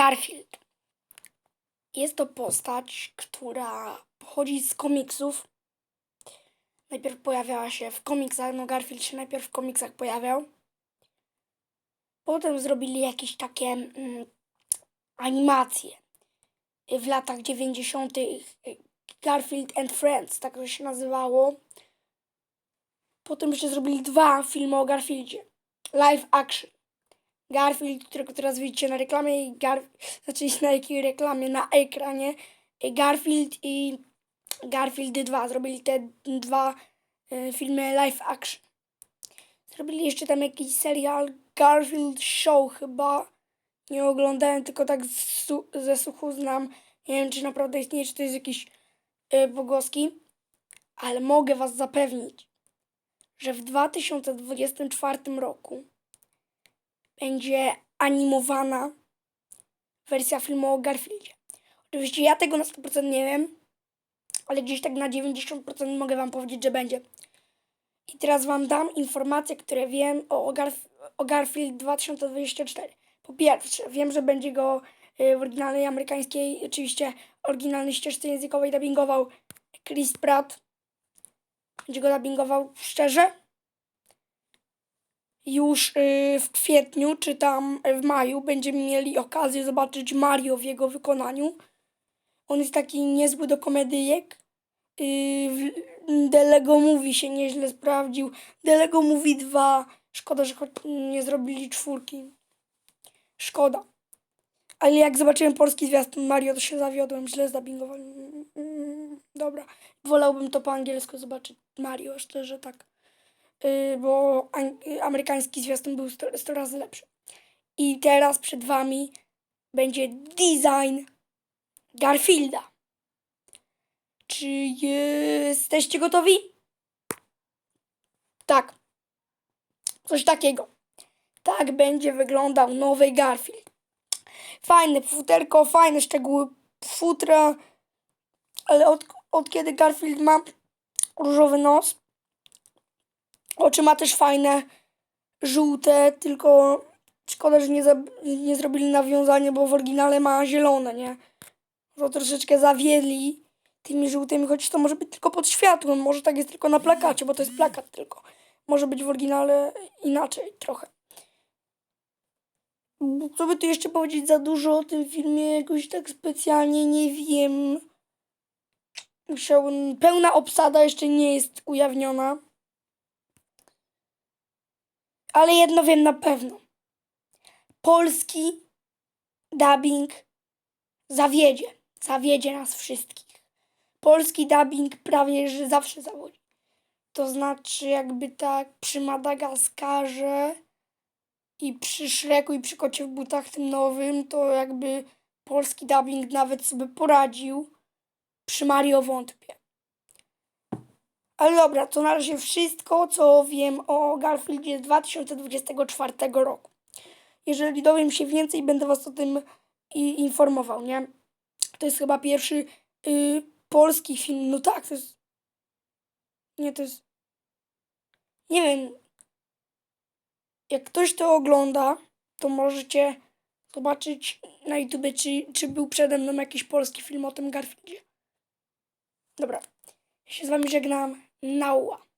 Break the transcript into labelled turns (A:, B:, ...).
A: Garfield. Jest to postać, która pochodzi z komiksów. Najpierw pojawiała się w komiksach, no Garfield się najpierw w komiksach pojawiał. Potem zrobili jakieś takie mm, animacje w latach 90. Garfield and Friends, tak to się nazywało. Potem jeszcze zrobili dwa filmy o Garfieldzie. Live action. Garfield, którego teraz widzicie na reklamie i Gar... znaczy na jakiej reklamie na ekranie. Garfield i Garfield 2. Zrobili te dwa y, filmy live action. Zrobili jeszcze tam jakiś serial Garfield Show chyba. Nie oglądałem, tylko tak z ze słuchu znam. Nie wiem, czy naprawdę istnieje, czy to jest jakiś y, pogłoski. Ale mogę was zapewnić, że w 2024 roku będzie animowana wersja filmu o Garfieldzie. Oczywiście ja tego na 100% nie wiem, ale gdzieś tak na 90% mogę wam powiedzieć, że będzie. I teraz wam dam informacje, które wiem o, Garf o Garfield 2024. Po pierwsze, wiem, że będzie go y, w oryginalnej amerykańskiej, oczywiście oryginalnej ścieżce językowej dubbingował Chris Pratt. Będzie go dubbingował szczerze. Już y, w kwietniu, czy tam w maju, będziemy mieli okazję zobaczyć Mario w jego wykonaniu. On jest taki niezły do komedyjek. Yy, w- The Lego Movie się nieźle sprawdził. The Lego Movie 2. Szkoda, że nie zrobili czwórki. Szkoda. Ale jak zobaczyłem polski zwiastun Mario, to się zawiodłem. Źle zdubbingowałem. Mm, mm, Dobra. Wolałbym to po angielsku zobaczyć Mario, szczerze tak. Yy, bo yy, amerykański zwiastun był 100, 100 razy lepszy. I teraz przed wami będzie design Garfielda. Czy jesteście gotowi? Tak. Coś takiego. Tak będzie wyglądał nowy Garfield. Fajne futerko, fajne szczegóły futra, ale od, od kiedy Garfield ma różowy nos, oczy ma też fajne, żółte, tylko szkoda, że nie, nie zrobili nawiązania, bo w oryginale ma zielone, nie? To troszeczkę zawiedli tymi żółtymi, choć to może być tylko pod światłem, może tak jest tylko na plakacie, bo to jest plakat tylko. Może być w oryginale inaczej trochę. Co by tu jeszcze powiedzieć za dużo o tym filmie, jakoś tak specjalnie nie wiem. Musiałbym, pełna obsada jeszcze nie jest ujawniona. Ale jedno wiem na pewno. Polski dubbing zawiedzie. Zawiedzie nas wszystkich. Polski dubbing prawie że zawsze zawodzi. To znaczy jakby tak przy Madagaskarze i przy Szreku i przy Kocie w butach tym nowym, to jakby polski dubbing nawet sobie poradził. Przy Mario wątpię. Ale dobra, to na razie wszystko, co wiem o Garfieldzie z 2024 roku. Jeżeli dowiem się więcej, będę was o tym informował, nie? To jest chyba pierwszy y, polski film. No tak, to jest. Nie, to jest. Nie wiem. Jak ktoś to ogląda, to możecie zobaczyć na YouTube, czy, czy był przede mną jakiś polski film o tym Garfieldzie. Dobra. Ja się z wami żegnam. 那我。